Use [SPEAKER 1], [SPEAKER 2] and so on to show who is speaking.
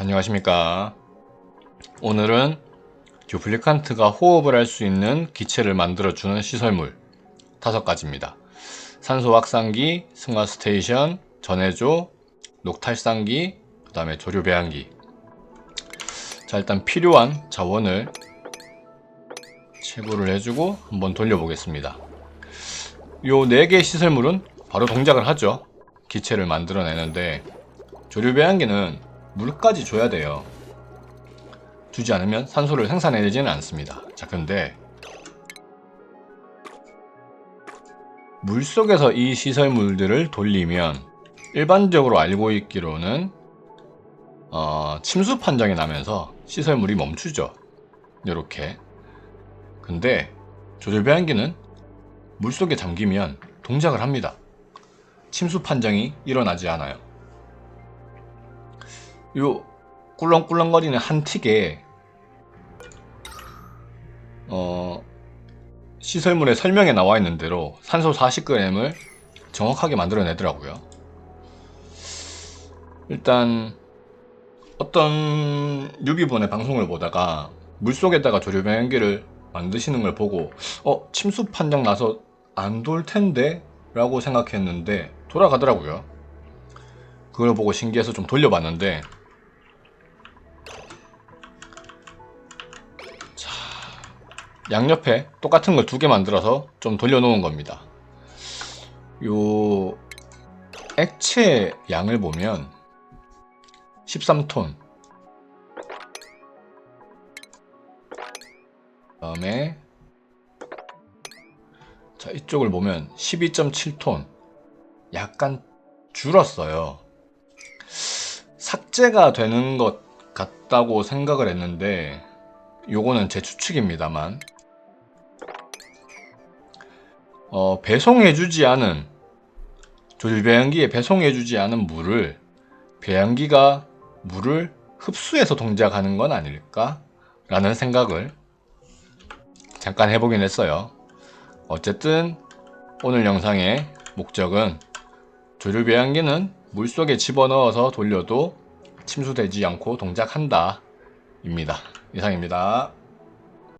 [SPEAKER 1] 안녕하십니까. 오늘은 듀플리칸트가 호흡을 할 수 있는 기체를 만들어주는 시설물 다섯 가지입니다. 산소 확산기, 승화 스테이션, 전해조, 녹탈상기, 그 다음에 조류 배양기. 자, 일단 필요한 자원을 채굴을 해주고 한번 돌려보겠습니다. 요네 개의 시설물은 바로 동작을 하죠. 기체를 만들어내는데 조류 배양기는 물까지 줘야 돼요. 주지 않으면 산소를 생산해내지는 않습니다. 자, 근데 물 속에서 이 시설물들을 돌리면 일반적으로 알고 있기로는 어, 침수 판정이 나면서 시설물이 멈추죠. 이렇게. 근데 조절 배양기는 물 속에 잠기면 동작을 합니다. 침수 판정이 일어나지 않아요. 요 꿀렁꿀렁거리는 한 틱에 어 시설물의 설명에 나와 있는 대로 산소 40g을 정확하게 만들어내더라고요. 일단 어떤 유비분의 방송을 보다가 물속에다가 조류 배양기를 만드시는 걸 보고 어 침수 판정 나서 안 돌 텐데 라고 생각했는데 돌아가더라고요. 그걸 보고 신기해서 좀 돌려봤는데 양옆에 똑같은 걸 두 개 만들어서 좀 돌려놓은 겁니다. 요 액체 양을 보면 13톤. 다음에 자 이쪽을 보면 12.7톤. 약간 줄었어요. 삭제가 되는 것 같다고 생각을 했는데 요거는 제 추측입니다만 어, 배송해주지 않은 조질 배양기에 배송해주지 않은 물을 배양기가 물을 흡수해서 동작하는 건 아닐까? 라는 생각을 잠깐 해보긴 했어요. 어쨌든 오늘 영상의 목적은 조류 배양기는 물속에 집어넣어서 돌려도 침수되지 않고 동작한다 입니다. 이상입니다.